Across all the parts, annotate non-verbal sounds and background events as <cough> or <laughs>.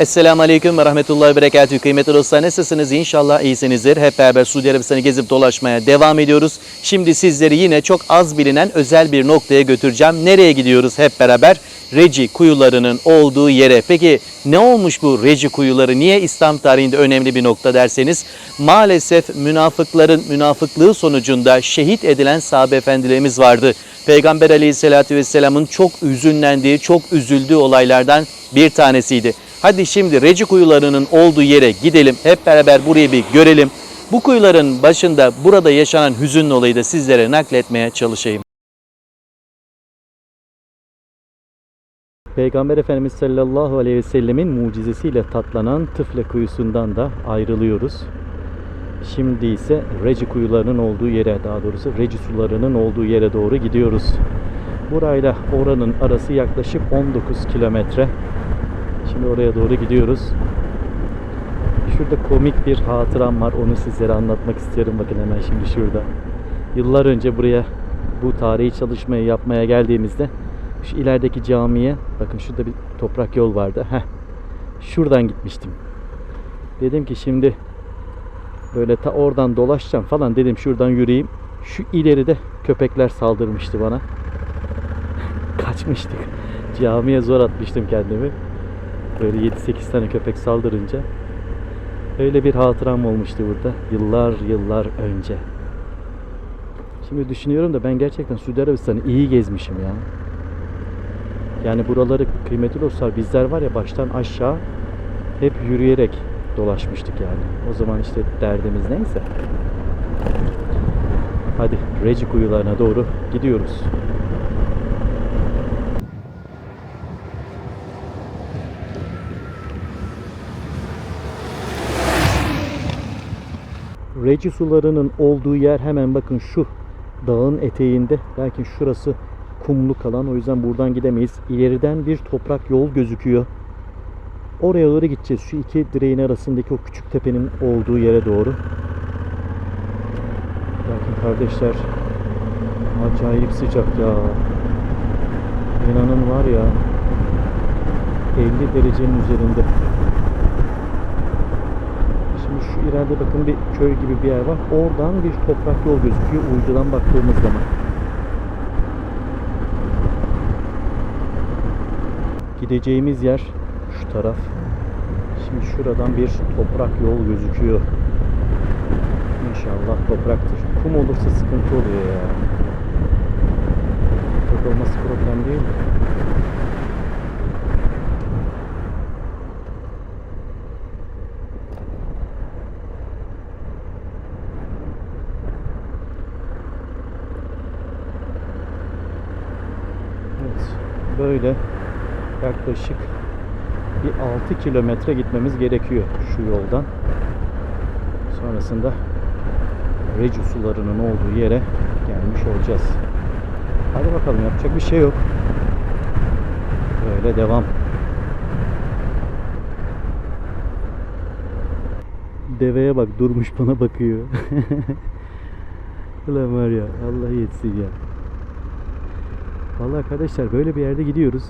Esselamu Aleyküm ve Rahmetullahi ve Berekatühü. Kıymetli dostlar nasılsınız? İnşallah iyisinizdir. Hep beraber Suudi Arabistan'ı gezip dolaşmaya devam ediyoruz. Şimdi sizleri yine çok az bilinen özel bir noktaya götüreceğim. Nereye gidiyoruz hep beraber? Reci kuyularının olduğu yere. Peki ne olmuş bu Reci kuyuları? Niye İslam tarihinde önemli bir nokta derseniz? Maalesef münafıkların münafıklığı sonucunda şehit edilen sahabe efendilerimiz vardı. Peygamber aleyhissalatü vesselamın çok üzünlendiği, çok üzüldüğü olaylardan bir tanesiydi. Hadi şimdi Reci kuyularının olduğu yere gidelim. Hep beraber burayı bir görelim. Bu kuyuların başında burada yaşanan hüzünlü olayı da sizlere nakletmeye çalışayım. Peygamber Efendimiz sallallahu aleyhi ve sellemin mucizesiyle tatlanan Tıfle kuyusundan da ayrılıyoruz. Şimdi ise Reci kuyularının olduğu yere, daha doğrusu Reci sularının olduğu yere doğru gidiyoruz. Burayla oranın arası yaklaşık 19 kilometre. Şimdi oraya doğru gidiyoruz. Şurada komik bir hatıram var. Onu sizlere anlatmak istiyorum. Bakın hemen şimdi şurada. Yıllar önce buraya bu tarihi çalışmayı yapmaya geldiğimizde şu ilerideki camiye bakın şurada bir toprak yol vardı. Heh. Şuradan gitmiştim. Dedim ki şimdi böyle ta oradan dolaşacağım falan dedim şuradan yürüyeyim. Şu ileride köpekler saldırmıştı bana. <laughs> Kaçmıştık. Camiye zor atmıştım kendimi. Böyle 7-8 tane köpek saldırınca öyle bir hatıram olmuştu burada yıllar yıllar önce. Şimdi düşünüyorum da ben gerçekten Suudi Arabistan'ı iyi gezmişim ya. Yani buraları kıymetli dostlar bizler var ya baştan aşağı hep yürüyerek dolaşmıştık yani. O zaman işte derdimiz neyse. Hadi Reci kuyularına doğru gidiyoruz. Reci sularının olduğu yer hemen bakın şu dağın eteğinde. Belki şurası kumluk alan. O yüzden buradan gidemeyiz. İleriden bir toprak yol gözüküyor. Oraya doğru gideceğiz. Şu iki direğin arasındaki o küçük tepenin olduğu yere doğru. Bakın kardeşler acayip sıcak ya. İnanın var ya 50 derecenin üzerinde. Şimdi şu ileride bakın bir köy gibi bir yer var. Oradan bir toprak yol gözüküyor uydudan baktığımız zaman. Gideceğimiz yer şu taraf. Şimdi şuradan bir toprak yol gözüküyor. İnşallah topraktır. Kum olursa sıkıntı oluyor ya. Toprak olması problem değil. Evet. Böyle yaklaşık bir 6 kilometre gitmemiz gerekiyor şu yoldan. Sonrasında Reci sularının olduğu yere gelmiş olacağız. Hadi bakalım yapacak bir şey yok. Böyle devam. Deveye bak durmuş bana bakıyor. <laughs> Ulan var ya Allah yetsin ya. Vallahi arkadaşlar böyle bir yerde gidiyoruz.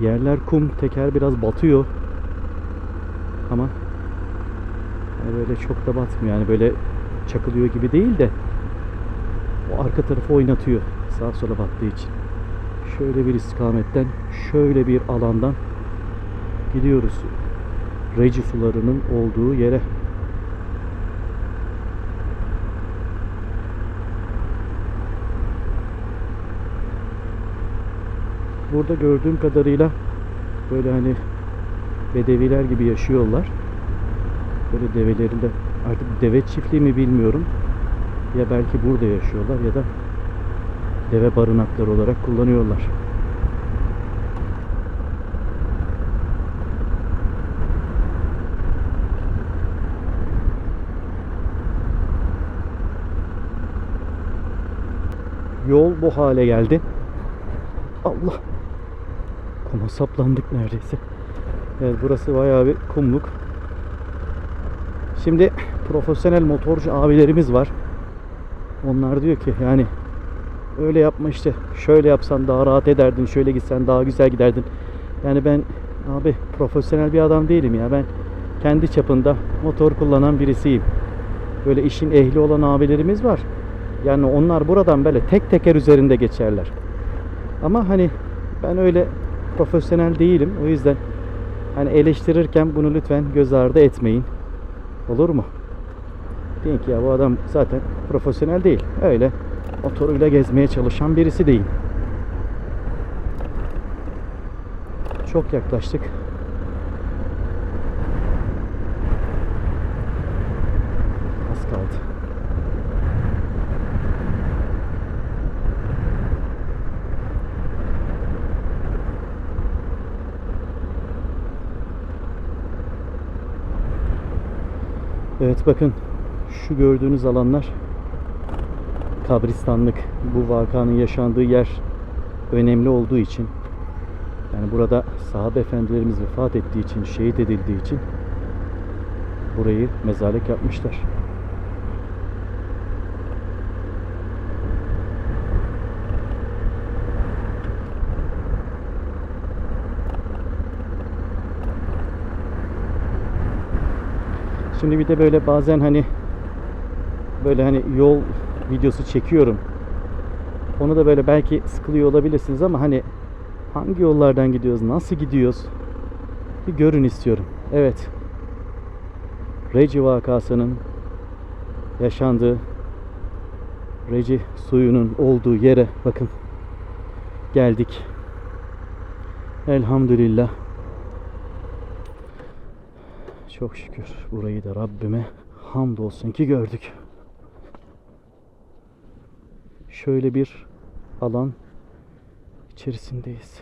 Yerler kum, teker biraz batıyor. Ama yani böyle çok da batmıyor. Yani böyle çakılıyor gibi değil de o arka tarafı oynatıyor. Sağa sola battığı için. Şöyle bir istikametten, şöyle bir alandan gidiyoruz. Reci sularının olduğu yere. Burada gördüğüm kadarıyla böyle hani bedeviler gibi yaşıyorlar. Böyle develerinde artık deve çiftliği mi bilmiyorum. Ya belki burada yaşıyorlar ya da deve barınakları olarak kullanıyorlar. Yol bu hale geldi. Allah. Kuma saplandık neredeyse. Evet burası bayağı bir kumluk. Şimdi profesyonel motorcu abilerimiz var. Onlar diyor ki yani öyle yapma işte şöyle yapsan daha rahat ederdin şöyle gitsen daha güzel giderdin. Yani ben Abi profesyonel bir adam değilim ya. Ben kendi çapında motor kullanan birisiyim. Böyle işin ehli olan abilerimiz var. Yani onlar buradan böyle tek teker üzerinde geçerler. Ama hani ben öyle profesyonel değilim. O yüzden hani eleştirirken bunu lütfen göz ardı etmeyin. Olur mu? Deyin ki ya bu adam zaten profesyonel değil. Öyle motoruyla gezmeye çalışan birisi değil. Çok yaklaştık. Az kaldı. Evet bakın şu gördüğünüz alanlar kabristanlık. Bu vakanın yaşandığı yer önemli olduğu için yani burada sahabe efendilerimiz vefat ettiği için, şehit edildiği için burayı mezarlık yapmışlar. Şimdi bir de böyle bazen hani böyle hani yol videosu çekiyorum. Onu da böyle belki sıkılıyor olabilirsiniz ama hani hangi yollardan gidiyoruz, nasıl gidiyoruz bir görün istiyorum. Evet. Reci vakasının yaşandığı Reci suyunun olduğu yere bakın geldik. Elhamdülillah. Çok şükür burayı da Rabbime hamdolsun ki gördük. Şöyle bir alan içerisindeyiz.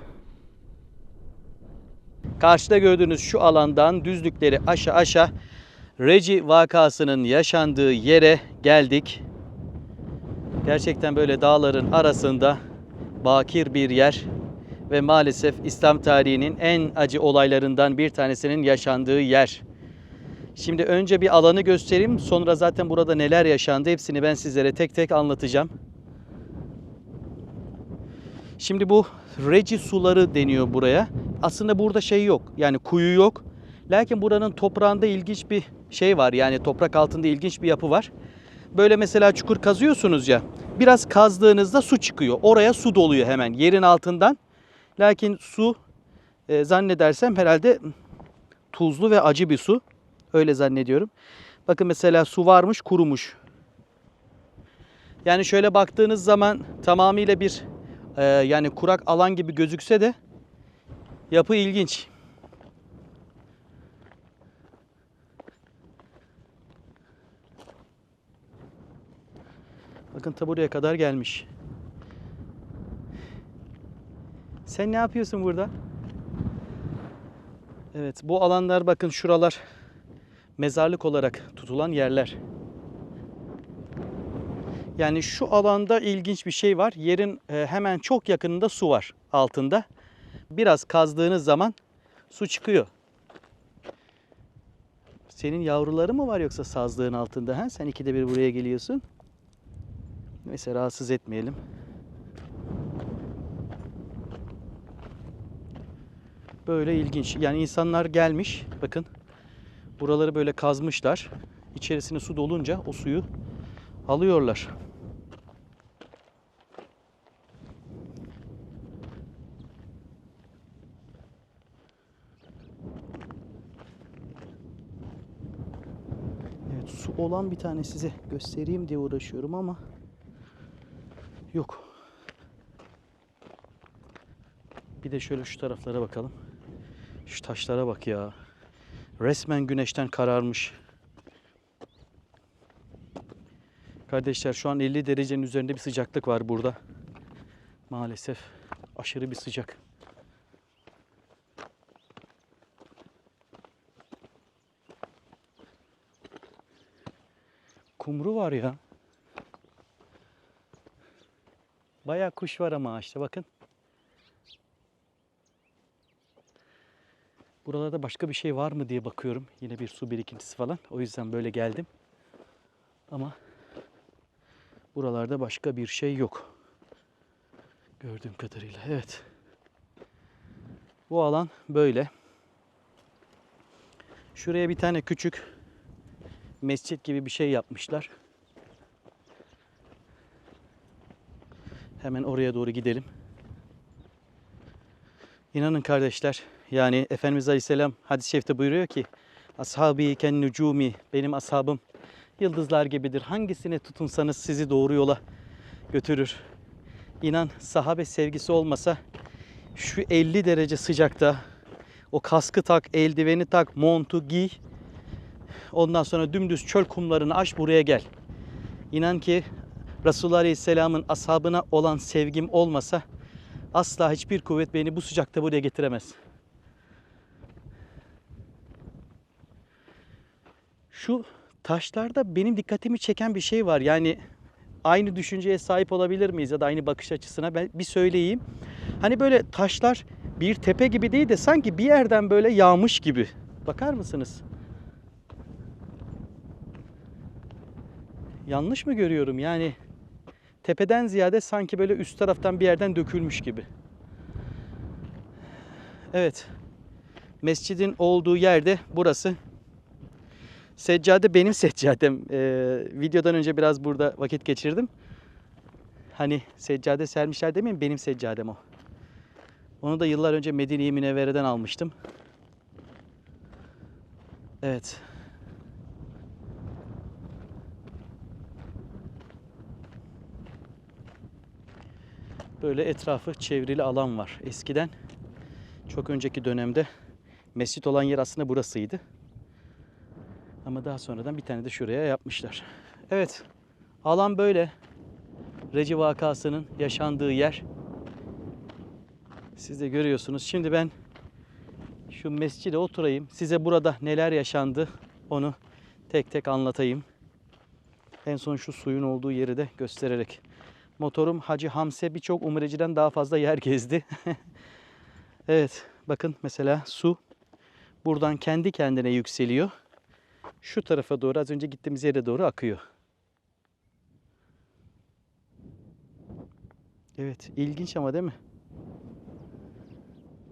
Karşıda gördüğünüz şu alandan düzlükleri aşağı aşağı Reci vakasının yaşandığı yere geldik. Gerçekten böyle dağların arasında bakir bir yer ve maalesef İslam tarihinin en acı olaylarından bir tanesinin yaşandığı yer. Şimdi önce bir alanı göstereyim. Sonra zaten burada neler yaşandı hepsini ben sizlere tek tek anlatacağım. Şimdi bu reci suları deniyor buraya. Aslında burada şey yok. Yani kuyu yok. Lakin buranın toprağında ilginç bir şey var. Yani toprak altında ilginç bir yapı var. Böyle mesela çukur kazıyorsunuz ya. Biraz kazdığınızda su çıkıyor. Oraya su doluyor hemen yerin altından. Lakin su e, zannedersem herhalde tuzlu ve acı bir su. Öyle zannediyorum. Bakın mesela su varmış kurumuş. Yani şöyle baktığınız zaman tamamıyla bir e, yani kurak alan gibi gözükse de yapı ilginç. Bakın ta buraya kadar gelmiş. Sen ne yapıyorsun burada? Evet bu alanlar bakın şuralar mezarlık olarak tutulan yerler. Yani şu alanda ilginç bir şey var. Yerin e, hemen çok yakınında su var altında. Biraz kazdığınız zaman su çıkıyor. Senin yavruları mı var yoksa sazlığın altında? Ha? Sen ikide bir buraya geliyorsun. Neyse rahatsız etmeyelim. Böyle ilginç. Yani insanlar gelmiş. Bakın. Buraları böyle kazmışlar. İçerisine su dolunca o suyu alıyorlar. Evet su olan bir tane size göstereyim diye uğraşıyorum ama yok. Bir de şöyle şu taraflara bakalım. Şu taşlara bak ya. Resmen güneşten kararmış. Kardeşler şu an 50 derecenin üzerinde bir sıcaklık var burada. Maalesef aşırı bir sıcak. Kumru var ya. Bayağı kuş var ama ağaçta bakın. Buralarda başka bir şey var mı diye bakıyorum. Yine bir su birikintisi falan. O yüzden böyle geldim. Ama buralarda başka bir şey yok. Gördüğüm kadarıyla. Evet. Bu alan böyle. Şuraya bir tane küçük mescit gibi bir şey yapmışlar. Hemen oraya doğru gidelim. İnanın kardeşler yani Efendimiz Aleyhisselam hadis-i şerifte buyuruyor ki Ashabi ken nucumi benim ashabım yıldızlar gibidir. Hangisine tutunsanız sizi doğru yola götürür. İnan sahabe sevgisi olmasa şu 50 derece sıcakta o kaskı tak, eldiveni tak, montu giy. Ondan sonra dümdüz çöl kumlarını aş buraya gel. İnan ki Resulullah Aleyhisselam'ın ashabına olan sevgim olmasa asla hiçbir kuvvet beni bu sıcakta buraya getiremez. Şu taşlarda benim dikkatimi çeken bir şey var. Yani aynı düşünceye sahip olabilir miyiz ya da aynı bakış açısına ben bir söyleyeyim. Hani böyle taşlar bir tepe gibi değil de sanki bir yerden böyle yağmış gibi. Bakar mısınız? Yanlış mı görüyorum? Yani tepeden ziyade sanki böyle üst taraftan bir yerden dökülmüş gibi. Evet. Mescidin olduğu yerde burası. Seccade benim seccadem. Ee, videodan önce biraz burada vakit geçirdim. Hani seccade sermişler demeyin benim seccadem o. Onu da yıllar önce Medine-i Münevvere'den almıştım. Evet. Böyle etrafı çevrili alan var. Eskiden çok önceki dönemde mescit olan yer aslında burasıydı. Ama daha sonradan bir tane de şuraya yapmışlar. Evet. Alan böyle. Reci vakasının yaşandığı yer. Siz de görüyorsunuz. Şimdi ben şu mescide oturayım. Size burada neler yaşandı onu tek tek anlatayım. En son şu suyun olduğu yeri de göstererek. Motorum Hacı Hamse birçok umreciden daha fazla yer gezdi. <laughs> evet bakın mesela su buradan kendi kendine yükseliyor. Şu tarafa doğru az önce gittiğimiz yere doğru akıyor. Evet ilginç ama değil mi?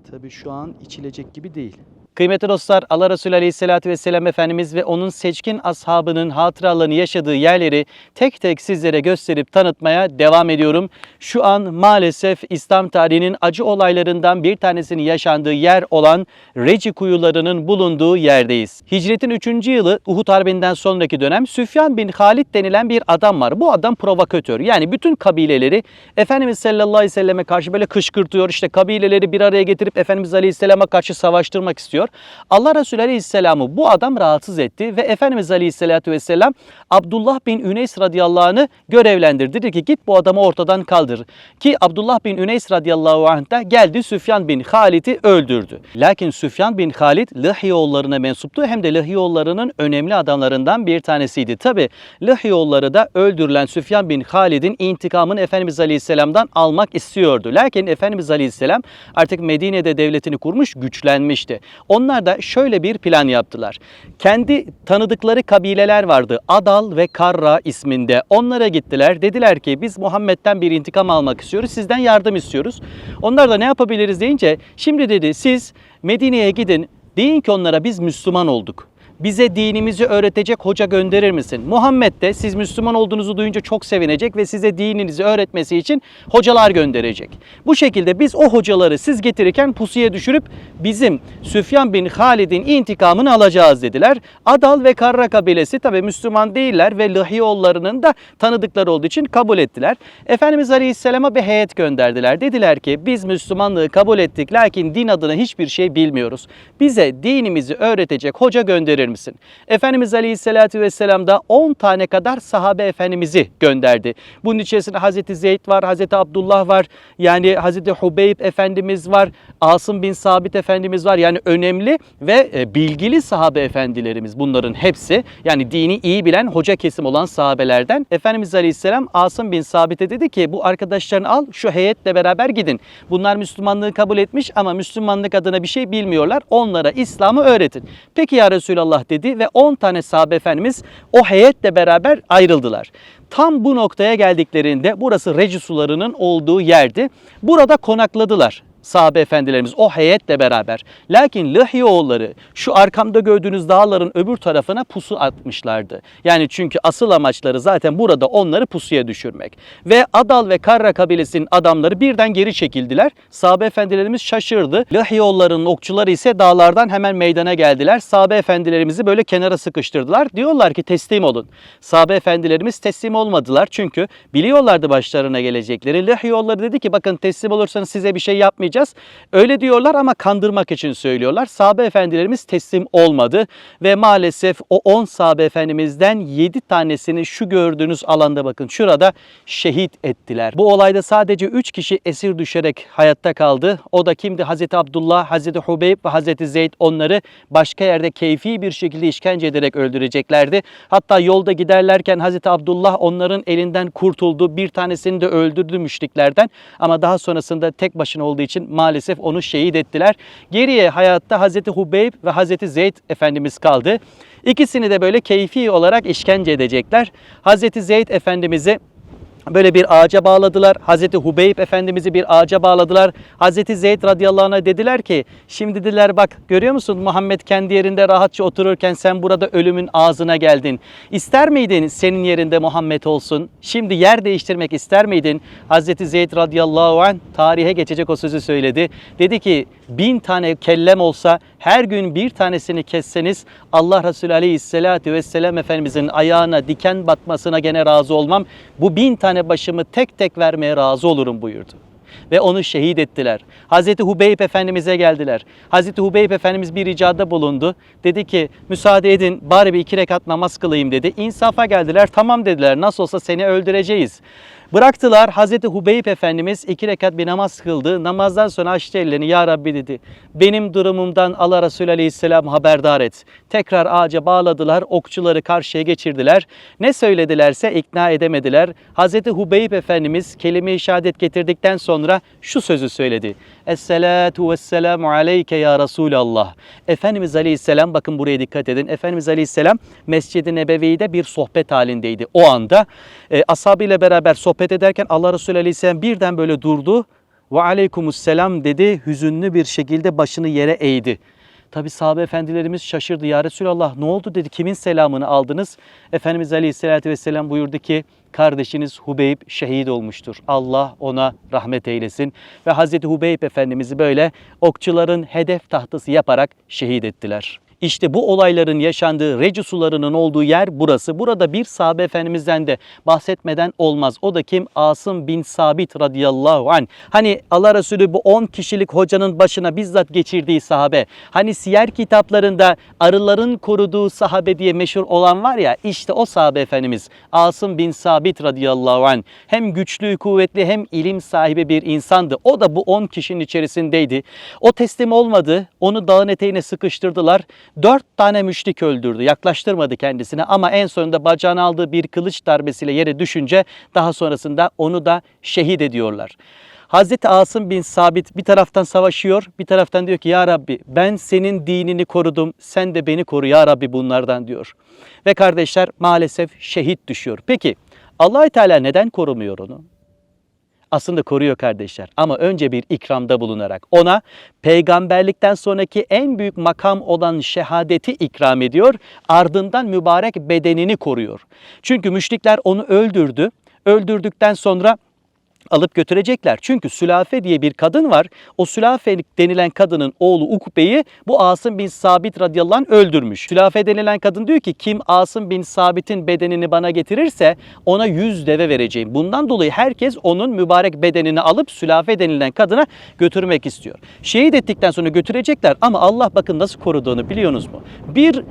Tabii şu an içilecek gibi değil. Kıymetli dostlar Allah Resulü Aleyhisselatü Vesselam Efendimiz ve onun seçkin ashabının hatıralarını yaşadığı yerleri tek tek sizlere gösterip tanıtmaya devam ediyorum. Şu an maalesef İslam tarihinin acı olaylarından bir tanesinin yaşandığı yer olan Reci kuyularının bulunduğu yerdeyiz. Hicretin 3. yılı Uhud Harbi'nden sonraki dönem Süfyan bin Halid denilen bir adam var. Bu adam provokatör. Yani bütün kabileleri Efendimiz sallallahu aleyhi ve selleme karşı böyle kışkırtıyor. İşte kabileleri bir araya getirip Efendimiz aleyhisselama karşı savaştırmak istiyor. Allah Resulü Aleyhisselam'ı bu adam rahatsız etti ve Efendimiz Aleyhisselatü Vesselam Abdullah bin Üneys radıyallahu anh'ı görevlendirdi. Dedi ki git bu adamı ortadan kaldır. Ki Abdullah bin Üneys radıyallahu anh da geldi Süfyan bin Halid'i öldürdü. Lakin Süfyan bin Halid Lihyoğullarına mensuptu hem de Lihyoğullarının önemli adamlarından bir tanesiydi. Tabi Lihyoğulları da öldürülen Süfyan bin Halid'in intikamını Efendimiz Aleyhisselam'dan almak istiyordu. Lakin Efendimiz Aleyhisselam artık Medine'de devletini kurmuş, güçlenmişti. Onlar da şöyle bir plan yaptılar. Kendi tanıdıkları kabileler vardı. Adal ve Karra isminde. Onlara gittiler. Dediler ki biz Muhammed'den bir intikam almak istiyoruz. Sizden yardım istiyoruz. Onlar da ne yapabiliriz deyince şimdi dedi siz Medine'ye gidin. Deyin ki onlara biz Müslüman olduk bize dinimizi öğretecek hoca gönderir misin? Muhammed de siz Müslüman olduğunuzu duyunca çok sevinecek ve size dininizi öğretmesi için hocalar gönderecek. Bu şekilde biz o hocaları siz getirirken pusuya düşürüp bizim Süfyan bin Halid'in intikamını alacağız dediler. Adal ve Karra kabilesi tabi Müslüman değiller ve Lihyoğullarının da tanıdıkları olduğu için kabul ettiler. Efendimiz Aleyhisselam'a bir heyet gönderdiler. Dediler ki biz Müslümanlığı kabul ettik lakin din adına hiçbir şey bilmiyoruz. Bize dinimizi öğretecek hoca gönderir misin? Efendimiz Aleyhisselatü Vesselam da 10 tane kadar sahabe efendimizi gönderdi. Bunun içerisinde Hazreti Zeyd var, Hazreti Abdullah var, yani Hazreti Hubeyb Efendimiz var, Asım bin Sabit Efendimiz var. Yani önemli ve e, bilgili sahabe efendilerimiz bunların hepsi. Yani dini iyi bilen hoca kesim olan sahabelerden. Efendimiz Aleyhisselam Asım bin Sabit'e dedi ki bu arkadaşlarını al şu heyetle beraber gidin. Bunlar Müslümanlığı kabul etmiş ama Müslümanlık adına bir şey bilmiyorlar. Onlara İslam'ı öğretin. Peki ya Resulallah dedi ve 10 tane sahabe efendimiz o heyetle beraber ayrıldılar. Tam bu noktaya geldiklerinde burası Reci sularının olduğu yerdi. Burada konakladılar. Sahabe efendilerimiz o heyetle beraber. Lakin Lihyoğulları şu arkamda gördüğünüz dağların öbür tarafına pusu atmışlardı. Yani çünkü asıl amaçları zaten burada onları pusuya düşürmek. Ve Adal ve Karra kabilesinin adamları birden geri çekildiler. Sahabe efendilerimiz şaşırdı. Lihyoğullarının okçuları ise dağlardan hemen meydana geldiler. Sahabe efendilerimizi böyle kenara sıkıştırdılar. Diyorlar ki teslim olun. Sahabe efendilerimiz teslim olmadılar çünkü biliyorlardı başlarına gelecekleri. Lihyoğulları dedi ki bakın teslim olursanız size bir şey yapmayacağız. Öyle diyorlar ama kandırmak için söylüyorlar. Sahabe efendilerimiz teslim olmadı ve maalesef o 10 sahabe efendimizden 7 tanesini şu gördüğünüz alanda bakın şurada şehit ettiler. Bu olayda sadece 3 kişi esir düşerek hayatta kaldı. O da kimdi? Hazreti Abdullah, Hazreti Hubeyb ve Hazreti Zeyd onları başka yerde keyfi bir şekilde işkence ederek öldüreceklerdi. Hatta yolda giderlerken Hazreti Abdullah onların elinden kurtuldu. Bir tanesini de öldürdü müşriklerden. Ama daha sonrasında tek başına olduğu için maalesef onu şehit ettiler. Geriye hayatta Hazreti Hubeyb ve Hazreti Zeyd Efendimiz kaldı. İkisini de böyle keyfi olarak işkence edecekler. Hazreti Zeyd Efendimiz'i Böyle bir ağaca bağladılar. Hazreti Hubeyb Efendimiz'i bir ağaca bağladılar. Hazreti Zeyd radıyallahu anh'a dediler ki şimdi dediler bak görüyor musun Muhammed kendi yerinde rahatça otururken sen burada ölümün ağzına geldin. İster miydin senin yerinde Muhammed olsun? Şimdi yer değiştirmek ister miydin? Hazreti Zeyd radıyallahu anh tarihe geçecek o sözü söyledi. Dedi ki bin tane kellem olsa her gün bir tanesini kesseniz Allah Resulü aleyhissalatü vesselam Efendimizin ayağına diken batmasına gene razı olmam. Bu bin tane başımı tek tek vermeye razı olurum buyurdu. Ve onu şehit ettiler. Hazreti Hubeyb Efendimiz'e geldiler. Hazreti Hubeyb Efendimiz bir ricada bulundu. Dedi ki müsaade edin bari bir iki rekat namaz kılayım dedi. İnsafa geldiler. Tamam dediler nasıl olsa seni öldüreceğiz. Bıraktılar Hazreti Hubeyb Efendimiz iki rekat bir namaz kıldı. Namazdan sonra açtı ellerini ya Rabbi dedi. Benim durumumdan Allah Resulü Aleyhisselam haberdar et. Tekrar ağaca bağladılar. Okçuları karşıya geçirdiler. Ne söyledilerse ikna edemediler. Hazreti Hubeyb Efendimiz kelime-i şehadet getirdikten sonra şu sözü söyledi. Esselatu vesselamu aleyke ya Resulallah. Efendimiz Aleyhisselam bakın buraya dikkat edin. Efendimiz Aleyhisselam Mescid-i Nebevi'de bir sohbet halindeydi. O anda e, ashabıyla beraber sohbet ederken Allah Resulü Aleyhisselam birden böyle durdu. Ve aleykümselam dedi. Hüzünlü bir şekilde başını yere eğdi. Tabi sahabe efendilerimiz şaşırdı. Ya Resulallah ne oldu dedi. Kimin selamını aldınız? Efendimiz Aleyhisselatü Vesselam buyurdu ki kardeşiniz Hubeyb şehit olmuştur. Allah ona rahmet eylesin. Ve Hazreti Hubeyb Efendimiz'i böyle okçuların hedef tahtası yaparak şehit ettiler. İşte bu olayların yaşandığı Reci sularının olduğu yer burası. Burada bir sahabe efendimizden de bahsetmeden olmaz. O da kim? Asım bin Sabit radıyallahu anh. Hani Allah Resulü bu 10 kişilik hocanın başına bizzat geçirdiği sahabe. Hani siyer kitaplarında arıların koruduğu sahabe diye meşhur olan var ya işte o sahabe efendimiz Asım bin Sabit radıyallahu anh. Hem güçlü, kuvvetli hem ilim sahibi bir insandı. O da bu 10 kişinin içerisindeydi. O teslim olmadı. Onu dağın eteğine sıkıştırdılar. Dört tane müşrik öldürdü. Yaklaştırmadı kendisine ama en sonunda bacağına aldığı bir kılıç darbesiyle yere düşünce daha sonrasında onu da şehit ediyorlar. Hazreti Asım bin Sabit bir taraftan savaşıyor, bir taraftan diyor ki ya Rabbi ben senin dinini korudum, sen de beni koru ya Rabbi bunlardan diyor. Ve kardeşler maalesef şehit düşüyor. Peki allah Teala neden korumuyor onu? Aslında koruyor kardeşler. Ama önce bir ikramda bulunarak ona peygamberlikten sonraki en büyük makam olan şehadeti ikram ediyor. Ardından mübarek bedenini koruyor. Çünkü müşrikler onu öldürdü. Öldürdükten sonra alıp götürecekler. Çünkü Sülafe diye bir kadın var. O Sülafe denilen kadının oğlu Ukbe'yi bu Asım bin Sabit radıyallahu anh öldürmüş. Sülafe denilen kadın diyor ki kim Asım bin Sabit'in bedenini bana getirirse ona yüz deve vereceğim. Bundan dolayı herkes onun mübarek bedenini alıp Sülafe denilen kadına götürmek istiyor. Şehit ettikten sonra götürecekler ama Allah bakın nasıl koruduğunu biliyorsunuz mu? Bir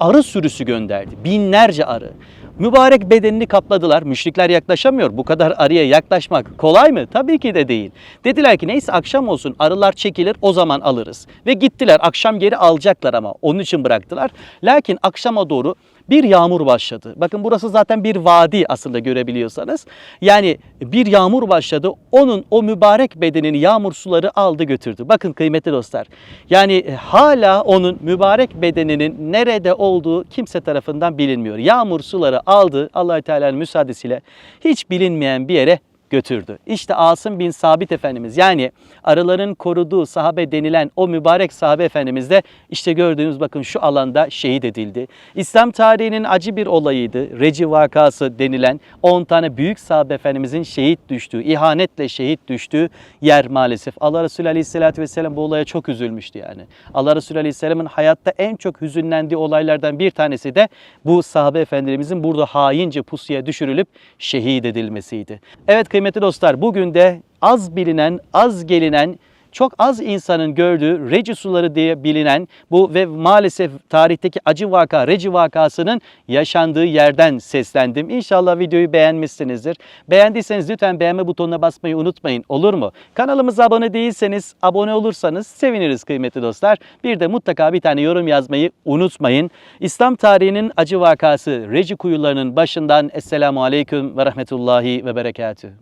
arı sürüsü gönderdi. Binlerce arı. Mübarek bedenini kapladılar. Müşrikler yaklaşamıyor. Bu kadar arıya yaklaşmak kolay mı? Tabii ki de değil. Dediler ki neyse akşam olsun arılar çekilir o zaman alırız. Ve gittiler akşam geri alacaklar ama onun için bıraktılar. Lakin akşama doğru bir yağmur başladı. Bakın burası zaten bir vadi aslında görebiliyorsanız. Yani bir yağmur başladı. Onun o mübarek bedenini yağmur suları aldı götürdü. Bakın kıymetli dostlar. Yani hala onun mübarek bedeninin nerede olduğu kimse tarafından bilinmiyor. Yağmur suları aldı allah Teala'nın müsaadesiyle hiç bilinmeyen bir yere götürdü. İşte Asım bin Sabit Efendimiz yani arıların koruduğu sahabe denilen o mübarek sahabe efendimiz de işte gördüğünüz bakın şu alanda şehit edildi. İslam tarihinin acı bir olayıydı. Reci vakası denilen 10 tane büyük sahabe efendimizin şehit düştüğü, ihanetle şehit düştüğü yer maalesef. Allah Resulü Aleyhisselatü Vesselam bu olaya çok üzülmüştü yani. Allah Resulü Aleyhisselam'ın hayatta en çok hüzünlendiği olaylardan bir tanesi de bu sahabe efendimizin burada haince pusuya düşürülüp şehit edilmesiydi. Evet dostlar bugün de az bilinen, az gelinen çok az insanın gördüğü Reci suları diye bilinen bu ve maalesef tarihteki acı vaka Reci vakasının yaşandığı yerden seslendim. İnşallah videoyu beğenmişsinizdir. Beğendiyseniz lütfen beğenme butonuna basmayı unutmayın olur mu? Kanalımıza abone değilseniz abone olursanız seviniriz kıymetli dostlar. Bir de mutlaka bir tane yorum yazmayı unutmayın. İslam tarihinin acı vakası Reci kuyularının başından Esselamu Aleyküm ve Rahmetullahi ve Berekatühü.